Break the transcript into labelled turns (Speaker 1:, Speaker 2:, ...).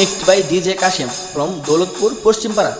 Speaker 1: next by DJ Kashem from Daulatpur Paschimpara